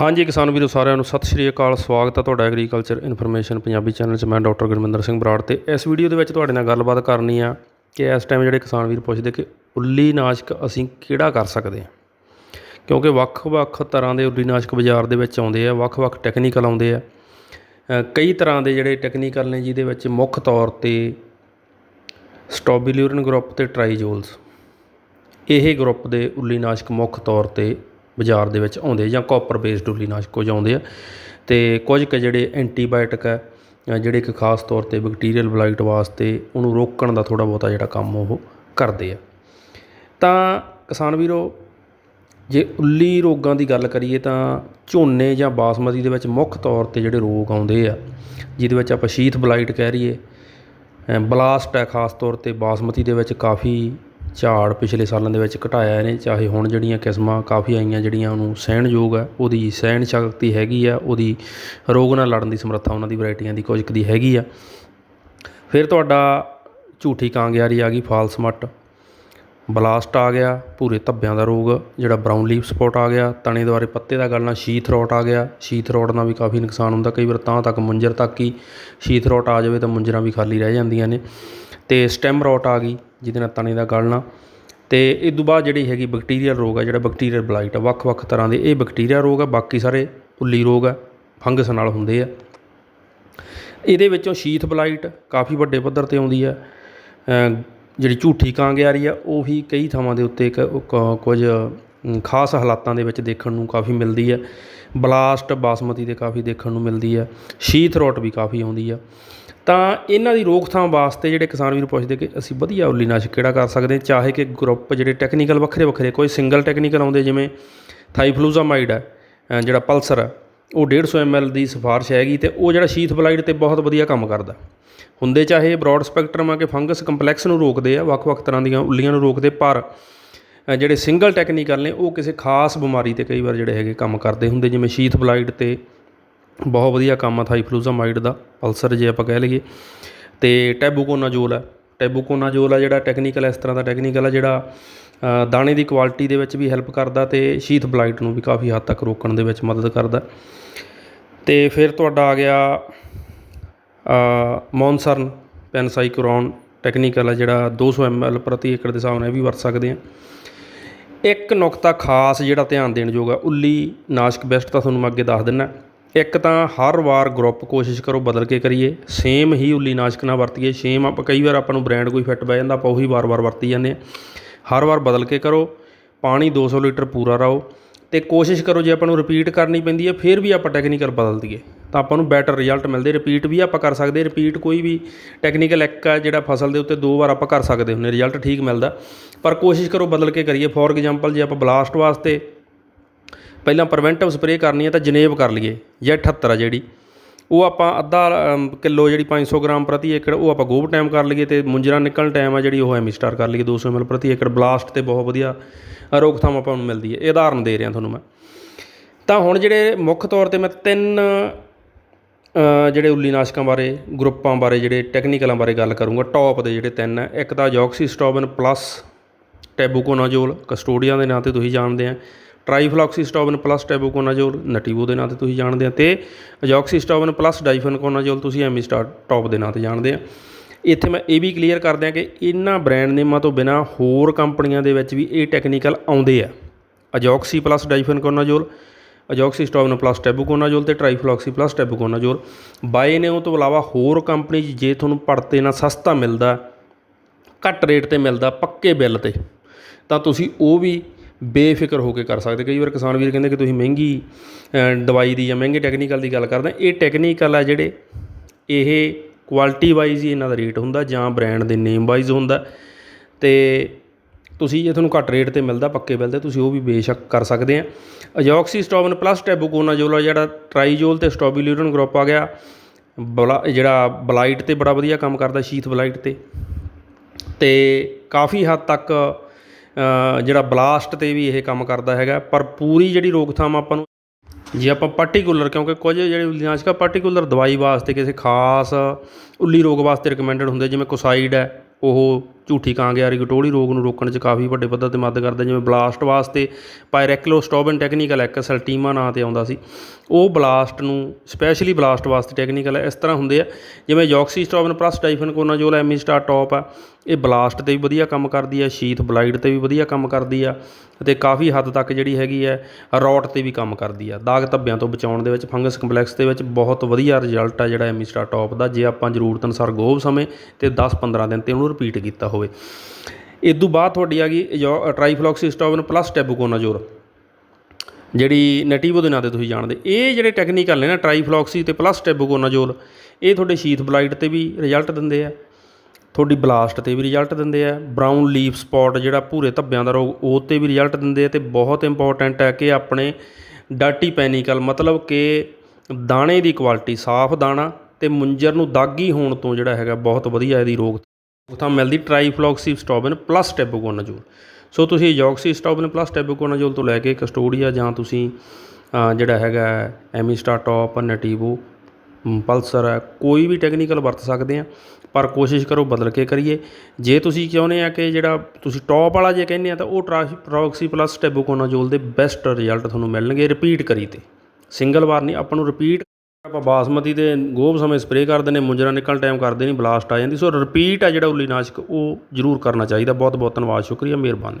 ਹਾਂਜੀ ਕਿਸਾਨ ਵੀਰੋ, ਸਾਰਿਆਂ ਨੂੰ ਸਤਿ ਸ਼੍ਰੀ ਅਕਾਲ। ਸਵਾਗਤ ਹੈ ਤੁਹਾਡਾ ਐਗਰੀਕਲਚਰ ਇਨਫੋਰਮੇਸ਼ਨ ਪੰਜਾਬੀ ਚੈਨਲ 'ਚ। ਮੈਂ ਡਾਕਟਰ ਗੁਰਮਿੰਦਰ ਸਿੰਘ ਬਰਾੜ ਤੇ ਇਸ ਵੀਡੀਓ ਦੇ ਵਿੱਚ ਤੁਹਾਡੇ ਨਾਲ ਗੱਲਬਾਤ ਕਰਨੀ ਆ ਕਿ ਇਸ ਟਾਈਮ ਜਿਹੜੇ ਕਿਸਾਨ ਵੀਰ ਪੁੱਛਦੇ ਕਿ ਉੱਲੀ ਨਾਸ਼ਕ ਅਸੀਂ ਕਿਹੜਾ ਕਰ ਸਕਦੇ ਹਾਂ? ਕਿਉਂਕਿ ਵੱਖ-ਵੱਖ ਤਰ੍ਹਾਂ ਦੇ ਉੱਲੀ ਨਾਸ਼ਕ ਬਾਜ਼ਾਰ ਦੇ ਵਿੱਚ ਆਉਂਦੇ ਆ, ਵੱਖ-ਵੱਖ ਟੈਕਨੀਕਲ ਆਉਂਦੇ ਆ। ਕਈ ਤਰ੍ਹਾਂ ਦੇ ਜਿਹੜੇ ਟੈਕਨੀਕਲ ਨੇ ਜਿਹਦੇ ਵਿੱਚ ਮੁੱਖ ਤੌਰ ਤੇ ਸਟੋਬਿਲਿਊਰਨ ਗਰੁੱਪ ਤੇ ਟਰਾਈਜੋਲਸ ਇਹ ਗਰੁੱਪ ਦੇ ਉੱਲੀ ਨਾਸ਼ਕ ਮੁੱਖ ਤੌਰ ਤੇ ਬਾਜ਼ਾਰ ਦੇ ਵਿੱਚ ਆਉਂਦੇ ਜਾਂ ਕਾਪਰ ਬੇਸਡ ਉੱਲੀ ਨਾਸ਼ਕ ਕੁਝ ਆਉਂਦੇ ਆ। ਅਤੇ ਕੁਝ ਕੁ ਜਿਹੜੇ ਐਂਟੀਬਾਇਓਟਿਕ ਹੈ ਜਿਹੜੇ ਕਿ ਖਾਸ ਤੌਰ ਤੇ ਬੈਕਟੀਰੀਅਲ ਬਲਾਈਟ ਵਾਸਤੇ ਉਹਨੂੰ ਰੋਕਣ ਦਾ ਥੋੜ੍ਹਾ ਬਹੁਤਾ ਜਿਹੜਾ ਕੰਮ ਉਹ ਕਰਦੇ ਆ। ਤਾਂ ਕਿਸਾਨ ਵੀਰੋ, ਜੇ ਉੱਲੀ ਰੋਗਾਂ ਦੀ ਗੱਲ ਕਰੀਏ ਤਾਂ ਝੋਨੇ ਜਾਂ ਬਾਸਮਤੀ ਦੇ ਵਿੱਚ ਮੁੱਖ ਤੌਰ ਤੇ ਜਿਹੜੇ ਰੋਗ ਆਉਂਦੇ ਆ, ਜਿਹਦੇ ਵਿੱਚ ਆਪਾਂ ਸ਼ੀਥ ਬਲਾਈਟ ਕਹਿ ਰਹੀਏ ਬਲਾਸਟ ਹੈ ਖਾਸ ਤੌਰ ਤੇ ਬਾਸਮਤੀ ਦੇ ਵਿੱਚ ਕਾਫੀ ਝਾੜ ਪਿਛਲੇ ਸਾਲਾਂ ਦੇ ਵਿੱਚ ਘਟਾਇਆ ਨੇ ਚਾਹੇ ਹੁਣ ਜਿਹੜੀਆਂ ਕਿਸਮਾਂ ਕਾਫੀ ਆਈਆਂ ਜਿਹੜੀਆਂ ਉਹਨੂੰ ਸਹਿਣਯੋਗ ਆ ਉਹਦੀ ਸਹਿਣ ਸ਼ਕਤੀ ਹੈਗੀ ਆ, ਉਹਦੀ ਰੋਗ ਨਾਲ ਲੜਨ ਦੀ ਸਮਰੱਥਾ ਉਹਨਾਂ ਦੀ ਵੈਰਾਈਟੀਆਂ ਦੀ ਕੁਝ ਕੁ ਦੀ ਹੈਗੀ ਆ। ਫਿਰ ਤੁਹਾਡਾ ਝੂਠੀ ਕਾਂਗਿਆਰੀ ਆ ਗਈ, ਫਾਲਸ ਮੱਟ। ਬਲਾਸਟ ਆ ਗਿਆ ਪੂਰੇ ਧੱਬਿਆਂ ਦਾ ਰੋਗ, ਜਿਹੜਾ ਬਰਾਊਨ ਲੀਫ ਸਪੌਟ ਆ ਗਿਆ, ਤਣੇ ਦੁਆਰੇ ਪੱਤੇ ਦਾ ਗਲਣਾ ਸ਼ੀਥ ਰੋਟ ਆ ਗਿਆ। ਸ਼ੀਥ ਰੋਟ ਨਾਲ ਵੀ ਕਾਫੀ ਨੁਕਸਾਨ ਹੁੰਦਾ, ਕਈ ਵਾਰ ਤਾਂ ਤੱਕ ਮੁੰਜਰ ਤੱਕ ਹੀ ਸ਼ੀਥ ਰੋਟ ਆ ਜਾਵੇ ਤਾਂ ਮੁੰਜਰਾਂ ਵੀ ਖਾਲੀ ਰਹਿ ਜਾਂਦੀਆਂ ਨੇ। ਤੇ ਸਟੈਮ ਰੋਟ ਆ ਗਈ ਜਿਹਦੇ ਨਾਲ ਤਣੇ ਦਾ ਗਲਣਾ। ਅਤੇ ਇਹ ਤੋਂ ਬਾਅਦ ਜਿਹੜੀ ਹੈਗੀ ਬੈਕਟੀਰੀਅਲ ਰੋਗ ਆ, ਜਿਹੜਾ ਬੈਕਟੀਰੀਅਲ ਬਲਾਈਟ ਆ ਵੱਖ-ਵੱਖ ਤਰ੍ਹਾਂ ਦੇ ਇਹ ਬੈਕਟੀਰੀਆ ਰੋਗ ਆ, ਬਾਕੀ ਸਾਰੇ ਉੱਲੀ ਰੋਗ ਆ ਫੰਗਸ ਨਾਲ ਹੁੰਦੇ ਆ। ਇਹਦੇ ਵਿੱਚੋਂ ਸ਼ੀਥ ਬਲਾਈਟ ਕਾਫੀ ਵੱਡੇ ਪੱਧਰ ਤੇ ਆਉਂਦੀ ਆ। ਜਿਹੜੀ ਝੂਠੀ ਕਾਂਗਿਆਰੀ ਆ, ਉਹ ਵੀ ਕਈ ਥਾਵਾਂ ਦੇ ਉੱਤੇ ਕ- ਕੁਝ ਖਾਸ ਹਾਲਾਤਾਂ ਦੇ ਵਿੱਚ ਦੇਖਣ ਨੂੰ ਕਾਫੀ ਮਿਲਦੀ ਹੈ ਬਲਾਸਟ ਬਾਸਮਤੀ ਦੇ ਕਾਫੀ ਦੇਖਣ ਨੂੰ ਮਿਲਦੀ ਹੈ ਸ਼ੀਥ ਰੋਟ ਵੀ ਕਾਫੀ ਆਉਂਦੀ ਆ। ਤਾਂ ਇਹਨਾਂ ਦੀ ਰੋਕਥਾਮ ਵਾਸਤੇ ਜਿਹੜੇ ਕਿਸਾਨ ਵੀਰ ਪੁੱਛਦੇ ਕਿ ਅਸੀਂ ਵਧੀਆ ਉੱਲੀ ਨਾਸ਼ਕ ਕਿਹੜਾ ਕਰ ਸਕਦੇ ਹਾਂ? ਚਾਹੇ ਕਿ ਗਰੁੱਪ ਜਿਹੜੇ ਟੈਕਨੀਕਲ ਵੱਖਰੇ ਵੱਖਰੇ, ਕੋਈ ਸਿੰਗਲ ਟੈਕਨੀਕਲ ਆਉਂਦੇ ਜਿਵੇਂ ਥਾਈਫਲੂਜ਼ਾਮਾਈਡ ਹੈ ਜਿਹੜਾ ਪਲਸਰ ਹੈ, ਉਹ 150 ml ਦੀ ਸਿਫਾਰਿਸ਼ ਹੈਗੀ ਤੇ ਉਹ ਜਿਹੜਾ ਸ਼ੀਥ ਬਲਾਈਡ ਤੇ ਬਹੁਤ ਵਧੀਆ ਕੰਮ ਕਰਦਾ। ਹੁੰਦੇ ਚਾਹੇ ਬ੍ਰੌਡ ਸਪੈਕਟਰਮ ਆ ਕਿ ਫੰਗਸ ਕੰਪਲੈਕਸ ਨੂੰ ਰੋਕਦੇ ਆ ਵੱਖ-ਵੱਖ ਤਰ੍ਹਾਂ ਦੀਆਂ ਉੱਲੀਆਂ ਨੂੰ ਰੋਕਦੇ, ਪਰ ਜਿਹੜੇ ਸਿੰਗਲ ਟੈਕਨੀਕਲ ਨੇ, ਉਹ ਕਿਸੇ ਖਾਸ ਬਿਮਾਰੀ ਤੇ ਕਈ ਵਾਰ ਜਿਹੜੇ ਹੈਗੇ ਕੰਮ ਕਰਦੇ ਹੁੰਦੇ, ਜਿਵੇਂ ਸ਼ੀਥ ਬਲਾਈਡ ਤੇ ਬਹੁਤ ਵਧੀਆ ਕੰਮ ਆ ਥਾਈਫਲੂਜ਼ਾਮਾਈਡ ਦਾ, ਪਲਸਰ ਜੇ ਆਪਾਂ ਕਹਿ ਲਈਏ। ਤੇ ਟੈਬੂਕੋਨਾਜੋਲ ਹੈ ਟੈਬੂਕੋਨਾਜੋਲ ਆ ਜਿਹੜਾ ਟੈਕਨੀਕਲ ਇਸ ਤਰ੍ਹਾਂ ਦਾ ਟੈਕਨੀਕਲ ਆ ਜਿਹੜਾ ਦਾਣੇ ਦੀ ਕੁਆਲਿਟੀ ਦੇ ਵਿੱਚ ਵੀ ਹੈਲਪ ਕਰਦਾ ਤੇ ਸ਼ੀਥ ਬਲਾਈਟ ਨੂੰ ਵੀ ਕਾਫੀ ਹੱਦ ਤੱਕ ਰੋਕਣ ਦੇ ਵਿੱਚ ਮਦਦ ਕਰਦਾ। ਤੇ ਫਿਰ ਤੁਹਾਡਾ ਆ ਗਿਆ ਮੌਨਸਰਨ ਪੈਨਸਾਈਕੋਰੋਨ ਟੈਕਨੀਕਲ ਆ ਜਿਹੜਾ 200 ml ਪ੍ਰਤੀ ਏਕੜ ਦੇ ਹਿਸਾਬ ਨਾਲ ਇਹ ਵੀ ਵਰਤ ਸਕਦੇ ਆ। ਇੱਕ ਨੁਕਤਾ ਖਾਸ ਜਿਹੜਾ ਧਿਆਨ ਦੇਣ ਯੋਗ ਆ, ਉੱਲੀ ਨਾਸ਼ਕ ਬੈਸਟ ਤਾਂ ਤੁਹਾਨੂੰ ਮੈਂ ਅੱਗੇ ਦੱਸ ਦਿੰਨਾ। ਇੱਕ ਤਾਂ ਹਰ ਵਾਰ ਗਰੁੱਪ ਕੋਸ਼ਿਸ਼ ਕਰੋ ਬਦਲ ਕੇ ਕਰੀਏ ਸੇਮ ਹੀ ਉੱਲੀ ਨਾਸ਼ਕ ਨਾ ਵਰਤੀਏ ਸੇਮ ਆਪਾਂ ਕਈ ਵਾਰ ਆਪਾਂ ਨੂੰ ਬ੍ਰਾਂਡ ਕੋਈ ਫਿੱਟ ਬਹਿ ਜਾਂਦਾ, ਆਪਾਂ ਉਹੀ ਵਾਰ-ਵਾਰ ਵਰਤੀ ਜਾਂਦੇ ਹਾਂ। ਹਰ ਵਾਰ ਬਦਲ ਕੇ ਕਰੋ, ਪਾਣੀ 200 ਲੀਟਰ ਪੂਰਾ ਰਹੋ ਤੇ ਕੋਸ਼ਿਸ਼ ਕਰੋ ਜੇ ਆਪਾਂ ਨੂੰ ਰਿਪੀਟ ਕਰਨੀ ਪੈਂਦੀ ਹੈ, ਫਿਰ ਵੀ ਆਪਾਂ ਟੈਕਨੀਕਲ ਬਦਲ ਦਈਏ। ਤਾਂ ਆਪਾਂ ਨੂੰ ਬੈਟਰ ਰਿਜ਼ਲਟ ਮਿਲਦੇ ਰਿਪੀਟ ਵੀ ਆਪਾਂ ਕਰ ਸਕਦੇ ਰਿਪੀਟ ਕੋਈ ਵੀ ਟੈਕਨੀਕਲ ਇੱਕ ਆ ਜਿਹੜਾ ਫਸਲ ਦੇ ਉੱਤੇ ਦੋ ਵਾਰ ਆਪਾਂ ਕਰ ਸਕਦੇ ਹੁੰਦੇ ਰਿਜ਼ਲਟ ਠੀਕ ਮਿਲਦਾ। ਪਰ ਕੋਸ਼ਿਸ਼ ਕਰੋ ਬਦਲ ਕੇ ਕਰੀਏ। ਫੋਰ ਐਗਜ਼ਾਮਪਲ ਜੇ ਆਪਾਂ ਬਲਾਸਟ ਵਾਸਤੇ ਪਹਿਲਾਂ ਪ੍ਰੀਵੈਂਟਿਵ ਸਪਰੇਅ ਕਰਨੀ ਹੈ ਤਾਂ ਜਨੇਬ ਕਰ ਲਈਏ ਜਾਂ 78 ਆ ਜਿਹੜੀ। ਉਹ ਆਪਾਂ ਅੱਧਾ ਅਮ, ਕਿਲੋ ਜਿਹੜੀ 500 ਗ੍ਰਾਮ ਪ੍ਰਤੀ ਏਕੜ ਉਹ ਆਪਾਂ ਗੋਬ ਟਾਈਮ ਕਰ ਲਈਏ ਅਤੇ ਮੁੰਜਰਾ ਨਿਕਲਣ ਟਾਈਮ ਆ ਜਿਹੜੀ ਉਹ ਐਮੀ ਸਟਾਰ ਕਰ ਲਈਏ 200 ml ਪ੍ਰਤੀ ਏਕੜ ਬਲਾਸਟ ਤੇ ਬਹੁਤ ਵਧੀਆ ਰੋਕਥਾਮ ਆਪਾਂ ਨੂੰ ਮਿਲਦੀ ਹੈ। ਇਹ ਉਦਾਹਰਨ ਦੇ ਰਿਹਾ ਤੁਹਾਨੂੰ ਮੈਂ। ਤਾਂ ਹੁਣ ਜਿਹੜੇ ਮੁੱਖ ਤੌਰ ਤੇ ਮੈਂ ਤਿੰਨ ਜਿਹੜੇ ਉੱਲੀਨਾਸ਼ਕਾਂ ਬਾਰੇ ਗਰੁੱਪਾਂ ਬਾਰੇ ਜਿਹੜੇ ਟੈਕਨੀਕਲਾਂ ਬਾਰੇ ਗੱਲ ਕਰੂੰਗਾ ਟੌਪ ਦੇ ਜਿਹੜੇ ਤਿੰਨ ਹੈ ਇੱਕ ਤਾਂ ਜੌਕਸੀਸਟੋਬਨ ਪਲੱਸ ਟੈਬੂਕੋਨਾਜੋਲ ਕਸਟੋਡੀਆ ਦੇ ਨਾਂ ਤੇ ਤੁਸੀਂ ਜਾਣਦੇ ਆ। ਟ੍ਰਾਈਫਲੌਕਸੀਸਟੋਬਨ ਪਲੱਸ ਟੈਬੂਕੋਨਾਜੋਲ ਨਟੀਵੋ ਦੇ ਨਾਂ ਤੇ ਤੁਸੀਂ ਜਾਣਦੇ ਆ ਤੇ ਅਜੌਕਸੀਸਟੋਬਨ ਪਲੱਸ ਡਾਈਫਨਕੋਨਾਜੋਲ ਤੁਸੀਂ ਐਮੀਸਟਾਰ ਟੌਪ ਦੇ ਨਾਂ ਤੇ ਜਾਣਦੇ ਆ। ਇੱਥੇ ਮੈਂ ਇਹ ਵੀ ਕਲੀਅਰ ਕਰ ਦਿਆਂ ਕਿ ਇਹਨਾਂ ਬ੍ਰਾਂਡ ਨੇਮਾਂ ਤੋਂ ਬਿਨਾ ਹੋਰ ਕੰਪਨੀਆਂ ਦੇ ਵਿੱਚ ਵੀ ਇਹ ਟੈਕਨੀਕਲ ਆਉਂਦੇ ਆ। ਅਜੋਕਸੀ ਪਲੱਸ ਡਾਈਫਨਕੋਨਾਜੋਲ ਅਜੌਕਸੀਸਟੋਬਨ ਪਲੱਸ ਟੈਬੂਕੋਨਾਜੋਲ ਤੇ ਟ੍ਰਾਈਫਲੌਕਸੀ ਪਲੱਸ ਟੈਬੂਕੋਨਾਜੋਲ ਬਾਏ ਨੇ ਤੋਂ ਇਲਾਵਾ ਹੋਰ ਕੰਪਨੀ ਜੇ ਤੁਹਾਨੂੰ ਪੜਤੇ ਨਾਲ ਸਸਤਾ ਮਿਲਦਾ, ਘੱਟ ਰੇਟ ਤੇ ਮਿਲਦਾ ਪੱਕੇ ਬਿੱਲ ਤੇ, ਤਾਂ ਤੁਸੀਂ ਉਹ ਵੀ ਬੇਫਿਕਰ ਹੋ ਕੇ ਕਰ ਸਕਦੇ। ਕਈ ਵਾਰ ਕਿਸਾਨ ਵੀਰ ਕਹਿੰਦੇ ਕਿ ਤੁਸੀਂ ਮਹਿੰਗੀ ਦਵਾਈ ਦੀ ਜਾਂ ਮਹਿੰਗੇ ਟੈਕਨੀਕਲ ਦੀ ਗੱਲ ਕਰਦੇ ਇਹ ਟੈਕਨੀਕਲ ਆ ਜਿਹੜੇ, ਇਹ ਕੁਆਲਿਟੀ ਵਾਈਜ਼ ਹੀ ਇਹਨਾਂ ਦਾ ਰੇਟ ਹੁੰਦਾ ਜਾਂ ਬ੍ਰਾਂਡ ਦੇ ਨੇਮ ਵਾਈਜ਼ ਹੁੰਦਾ। ਤੇ ਤੁਸੀਂ ਜੇ ਤੁਹਾਨੂੰ ਘੱਟ ਰੇਟ ਤੇ ਮਿਲਦਾ, ਪੱਕੇ ਬਿੱਲ ਤੇ ਤੁਸੀਂ ਉਹ ਵੀ ਬੇਸ਼ੱਕ ਕਰ ਸਕਦੇ ਆ। ਅਜੌਕਸੀਸਟੋਬਨ ਪਲੱਸ ਟੈਬੂਕੋਨਾਜੋਲ ਆ ਜਿਹੜਾ ਟਰਾਈਜੋਲ ਤੇ ਸਟੋਬਿਲਿਊਰਨ ਗਰੁੱਪ ਆ ਗਿਆ। ਬਲਾ, ਜਿਹੜਾ ਬਲਾਈਟ ਤੇ ਬੜਾ ਵਧੀਆ ਕੰਮ ਕਰਦਾ, ਸ਼ੀਥ ਬਲਾਈਟ ਤੇ। ਤੇ ਕਾਫੀ ਹੱਦ ਤੱਕ ਜਿਹੜਾ ਬਲਾਸਟ ਤੇ ਵੀ ਇਹ ਕੰਮ ਕਰਦਾ ਹੈਗਾ, ਪਰ ਪੂਰੀ ਜਿਹੜੀ ਰੋਕਥਾਮ ਆਪਾਂ ਨੂੰ ਜੇ ਆਪਾਂ ਪਾਰਟਿਕੂਲਰ ਕਿਉਂਕਿ ਕੁਝ ਜਿਹੜੇ ਉੱਲੀਨਾਸ਼ਕ ਪਾਰਟਿਕੂਲਰ ਦਵਾਈ ਵਾਸਤੇ ਕਿਸੇ ਖਾਸ ਉੱਲੀ ਰੋਗ ਵਾਸਤੇ ਰეკਮੈਂਡਡ ਹੁੰਦੇ, ਜਿਵੇਂ ਕੋਸਾਈਡ ਹੈ, ਉਹ ਝੂਠੀ ਕਾਂਗਿਆਰੀ ਗਟੋਲੀ ਰੋਗ ਨੂੰ ਰੋਕਣ 'ਚ ਕਾਫੀ ਵੱਡੇ ਪੱਧਰ ਤੇ ਮਦਦ ਕਰਦਾ, ਜਿਵੇਂ ਬਲਾਸਟ ਵਾਸਤੇ ਪਾਇਰੈਕਲੋਸਟੋਬਨ ਟੈਕਨੀਕਲ ਇੱਕ ਸਲਟੀਮਾ ਨਾਂ ਤੇ ਆਉਂਦਾ ਸੀ। ਉਹ ਬਲਾਸਟ ਨੂੰ ਸਪੈਸ਼ਲੀ ਬਲਾਸਟ ਵਾਸਤੇ ਟੈਕਨੀਕਲ ਹੈ, ਇਸ ਤਰ੍ਹਾਂ ਹੁੰਦੇ ਆ, ਜਿਵੇਂ azoxystrobin plus difenoconazole Amistar top ਆ, ਇਹ ਬਲਾਸਟ ਤੇ ਵੀ ਵਧੀਆ ਕੰਮ ਕਰਦੀ ਹੈ ਸ਼ੀਥ ਬਲਾਈਡ ਤੇ ਵੀ ਵਧੀਆ ਕੰਮ ਕਰਦੀ ਆ, ਅਤੇ ਕਾਫੀ ਹੱਦ ਤੱਕ ਜਿਹੜੀ ਹੈਗੀ ਹੈ, ਰੌਟ ਤੇ ਵੀ ਕੰਮ ਕਰਦੀ ਆ। ਦਾਗ ਧੱਬਿਆਂ ਤੋਂ ਬਚਾਉਣ ਦੇ ਵਿੱਚ, ਫੰਗਸ ਕੰਪਲੈਕਸ ਦੇ ਵਿੱਚ ਬਹੁਤ ਵਧੀਆ ਰਿਜ਼ਲਟ ਆ ਜਿਹੜਾ ਐਮੀ ਸਟਾਰ ਟੌਪ ਦਾ, ਜੇ ਆਪਾਂ ਜ਼ਰੂਰਤ ਅਨੁਸਾਰ ਗੋਭ ਸਮੇਂ ਤੇ 10-15 ਦਿਨ ਤੇ ਉਹਨੂੰ ਰਿਪੀਟ ਕੀਤਾ ਹੋਵੇ। ਇਦੋਂ ਬਾਅਦ ਤੁਹਾਡੀ ਆ ਗਈ ਟ੍ਰਾਈਫਲੋਕਸੀਸਟੋਬਨ ਪਲੱਸ ਟੈਬੂਕੋਨਾਜੋਲ ਜਿਹੜੀ ਨੈਟੀਵੋ ਦੇ ਨਾਂ ਤੇ ਤੁਸੀਂ ਜਾਣਦੇ। ਇਹ ਜਿਹੜੇ ਟੈਕਨੀਕਲ ਨੇ ਨਾ ਟ੍ਰਾਈਫਲੋਕਸੀ ਤੇ ਪਲੱਸ ਟੈਬੂਕੋਨਾਜੋਲ ਇਹ ਤੁਹਾਡੇ ਸ਼ੀਥ ਬਲਾਈਟ ਤੇ ਵੀ ਰਿਜ਼ਲਟ ਦਿੰਦੇ ਆ। ਤੁਹਾਡੀ ਬਲਾਸਟ ਤੇ ਵੀ ਰਿਜ਼ਲਟ ਦਿੰਦੇ ਆ। ਬਰਾਊਨ ਲੀਫ ਸਪੌਟ ਜਿਹੜਾ ਭੂਰੇ ਧੱਬਿਆਂ ਦਾ ਰੋਗ, ਉਹ ਤੇ ਵੀ ਰਿਜ਼ਲਟ ਦਿੰਦੇ ਆ ਤੇ ਬਹੁਤ ਇੰਪੋਰਟੈਂਟ ਹੈ ਕਿ ਆਪਣੇ ਡਾਟੀ ਪੈਨੀਕਲ ਮਤਲਬ ਕਿ ਦਾਣੇ ਦੀ ਕੁਆਲਿਟੀ ਸਾਫ਼ ਦਾਣਾ ਤੇ ਮੁੰਜਰ ਨੂੰ ਦਾਗੀ ਹੋਣ ਤੋਂ ਜਿਹੜਾ ਹੈਗਾ ਬਹੁਤ ਵਧੀਆ ਇਹਦੀ ਰੋਗ ਤਾਂ ਮਿਲਦੀ ਟ੍ਰਾਈਫਲੋਕਸੀਸਟੋਬਨ ਪਲੱਸ ਟੈਬੂਕੋਨਾਜੋਲ। ਸੋ ਤੁਸੀਂ ਜੌਕਸੀਸਟੋਬਨ ਪਲੱਸ ਟੈਬੂਕੋਨਾਜੋਲ ਤੋਂ ਲੈ ਕੇ ਕਸਟੋਡੀਆ ਜਾਂ ਤੁਸੀਂ ਜਿਹੜਾ ਹੈਗਾ ਐਮੀਸਟਾ ਟੌਪ ਨਟੀਵੋ ਪਲਸਰ ਹੈ ਕੋਈ ਵੀ ਟੈਕਨੀਕਲ ਵਰਤ ਸਕਦੇ ਆ, ਪਰ ਕੋਸ਼ਿਸ਼ ਕਰੋ ਬਦਲ ਕੇ ਕਰੀਏ। ਜੇ ਤੁਸੀਂ ਚਾਹੁੰਦੇ ਆ ਕਿ ਜਿਹੜਾ ਤੁਸੀਂ ਟੌਪ ਵਾਲਾ ਜੇ ਕਹਿੰਦੇ ਆ, ਤਾਂ ਉਹ ਟ੍ਰਾਫੀ ਪਲੱਸ ਟੈਬੂਕੋਨਾਜੋਲ ਦੇ ਬੈਸਟ ਰਿਜ਼ਲਟ ਤੁਹਾਨੂੰ ਮਿਲਣਗੇ, ਰਿਪੀਟ ਕਰੀ ਤੇ। ਸਿੰਗਲ ਵਾਰ ਨਹੀਂ, ਆਪਾਂ ਨੂੰ ਰਿਪੀਟ ਆਪਾਂ ਬਾਸਮਤੀ ਦੇ ਗੋਭ ਸਮੇਂ ਸਪਰੇਅ ਕਰਦੇ ਨੇ, ਮੁੰਜਰਾ ਨਿਕਲ ਟਾਈਮ ਕਰਦੇ ਨਹੀਂ ਬਲਾਸਟ ਆ ਜਾਂਦੀ। ਸੋ ਰਿਪੀਟ ਆ ਜਿਹੜਾ ਉੱਲੀ ਨਾਸ਼ਕ, ਉਹ ਜ਼ਰੂਰ ਕਰਨਾ ਚਾਹੀਦਾ। ਬਹੁਤ ਬਹੁਤ ਧੰਨਵਾਦ, ਸ਼ੁਕਰੀਆ, ਮਿਹਰਬਾਨੀ।